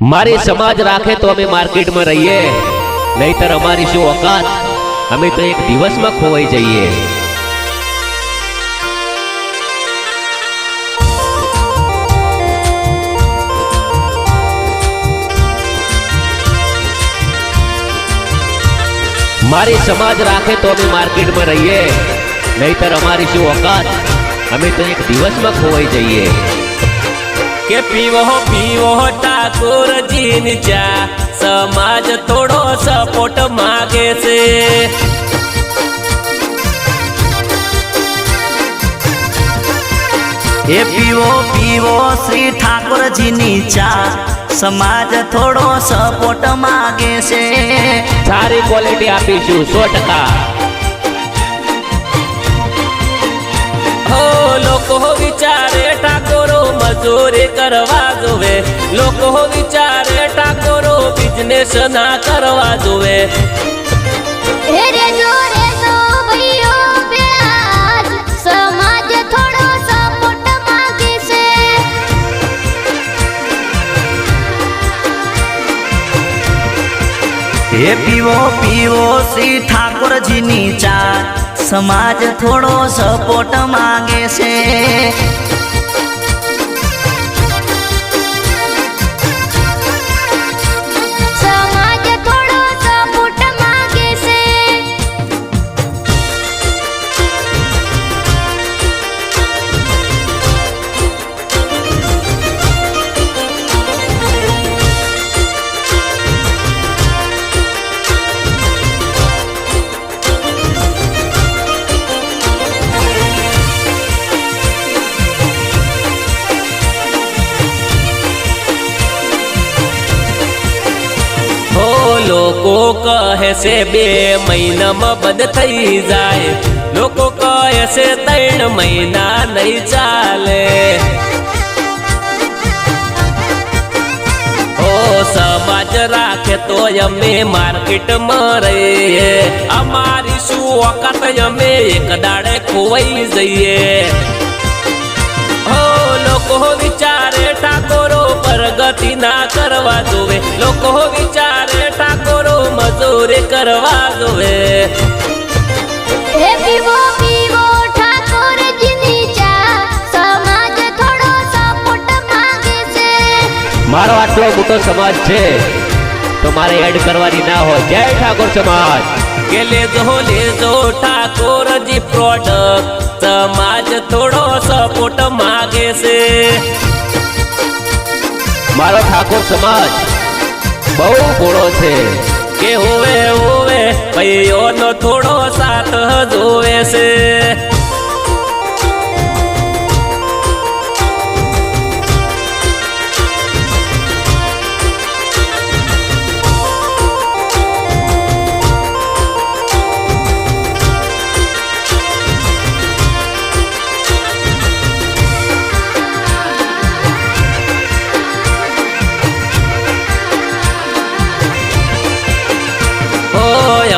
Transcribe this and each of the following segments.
મારી સમાજ રાખે તો અમે માર્કેટમાં રહીએ. નહીતર અમારી શું ઓકાત? અમે તો એક દિવસમાં ખોવાઈ જઈએ. મારી સમાજ રાખે તો અમે માર્કેટમાં રહીએ. નહીતર અમારી શું ઓકાત? અમે તો એક દિવસમાં ખોવાઈ જઈએ. કે પીવો પીવો ઠાકોરજી ચા. સમાજ થોડો સપોર્ટ માગે છે. એ પીવો પીવો શ્રી ઠાકોરજીની ચા. સમાજ થોડો સપોર્ટ માગે છે. સારી ક્વોલિટી આપીશું સો ટકા. મજૂરી કરવા જોવે. લોકો વિચારે ટાકોરો બિઝનેસ ના કરવા જોવે. હે રે જો રે જો ભાઈઓ બેआज સમાજ થોડો સપોર્ટ માંગે એ પીવો પીવો શ્રી ઠાકોરજીની ચા સમાજ થોડો સપોર્ટ માંગે છે. લોકો કહે છે, બે મહિનામાં બંધ થઈ જાય. લોકો કહે છે, ત્રણ મહિના નહીં ચાલે. સમાજ રાખે તો અમે માર્કેટમાં રહીએ. અમારી શું ઓકાત અમે એક દાડે ખોવાઈ જઈએ. હો લોકો વિચારે ઠાકોરો પ્રગતિ ના કરવા જોવે. લોકો કરવા જોવે હે પીવો પીવો ઠાકોરજીની ચા. સમાજ થોડો સપોર્ટ માંગે છે મારો આટલો મોટો સમાજ છે તો મારે એડ કરવાની ના હોય. જય ઠાકોર સમાજ. કે લેજો લેજો ઠાકોરજી પ્રોડક્ટ સમાજ થોડો સપોર્ટ માગે છે મારો ઠાકોર સમાજ બહુ ભોળો છે. કે હોવે હોવે ભાઈઓનો થોડો સાથ જોવે છે.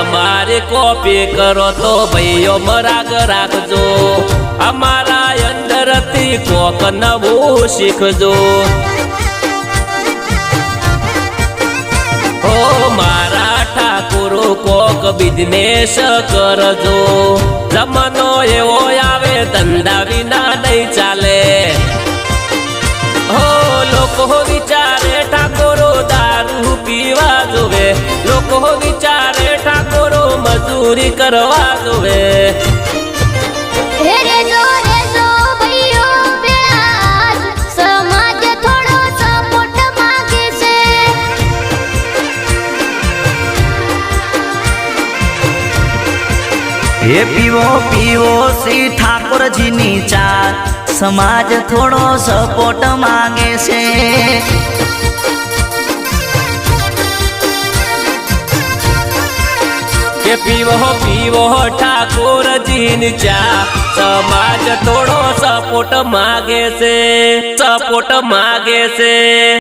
અમારે કોપી કરો તો ભાઈઓ બરાગ રાખજો. અમારા અંદરથી કોક નવું શીખજો. ઓ મારા ઠાકુરો, કોક બિઝનેસ કરજો. જમાનો એવો આવે, ધંધા વિના નહીં ચાલે. મજૂરી કરવા જોવે હે પીવો પીવો શ્રી ઠાકોરજીની ચા સમાજ થોડો સપોર્ટ માંગે છે. પીવો પીવો ઠાકોરજીની ચા. સમાજ થોડો સપોર્ટ માગે છે સપોર્ટ માગે છે.